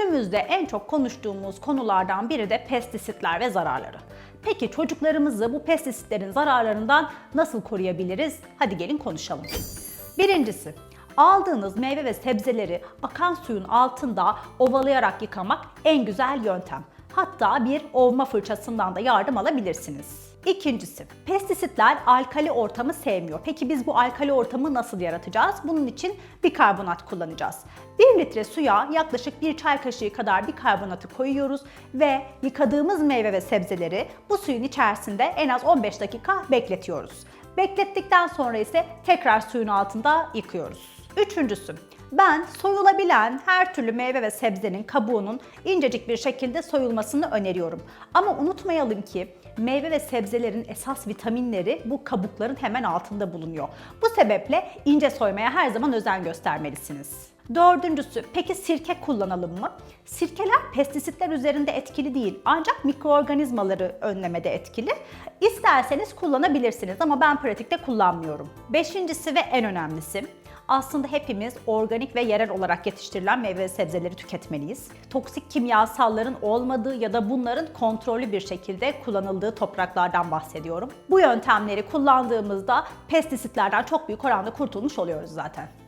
Günümüzde en çok konuştuğumuz konulardan biri de pestisitler ve zararları. Peki çocuklarımızı bu pestisitlerin zararlarından nasıl koruyabiliriz? Hadi gelin konuşalım. Birincisi, aldığınız meyve ve sebzeleri akan suyun altında ovalayarak yıkamak en güzel yöntem. Hatta bir ovma fırçasından da yardım alabilirsiniz. İkincisi, pestisitler alkali ortamı sevmiyor. Peki biz bu alkali ortamı nasıl yaratacağız? Bunun için bikarbonat kullanacağız. 1 litre suya yaklaşık 1 çay kaşığı kadar bikarbonatı koyuyoruz ve yıkadığımız meyve ve sebzeleri bu suyun içerisinde en az 15 dakika bekletiyoruz. Beklettikten sonra ise tekrar suyun altında yıkıyoruz. Üçüncüsü, ben soyulabilen her türlü meyve ve sebzenin kabuğunun incecik bir şekilde soyulmasını öneriyorum. Ama unutmayalım ki meyve ve sebzelerin esas vitaminleri bu kabukların hemen altında bulunuyor. Bu sebeple ince soymaya her zaman özen göstermelisiniz. Dördüncüsü, peki sirke kullanalım mı? Sirkeler pestisitler üzerinde etkili değil ancak mikroorganizmaları önlemede etkili. İsterseniz kullanabilirsiniz ama ben pratikte kullanmıyorum. Beşincisi ve en önemlisi, aslında hepimiz organik ve yerel olarak yetiştirilen meyve ve sebzeleri tüketmeliyiz. Toksik kimyasalların olmadığı ya da bunların kontrollü bir şekilde kullanıldığı topraklardan bahsediyorum. Bu yöntemleri kullandığımızda pestisitlerden çok büyük oranda kurtulmuş oluyoruz zaten.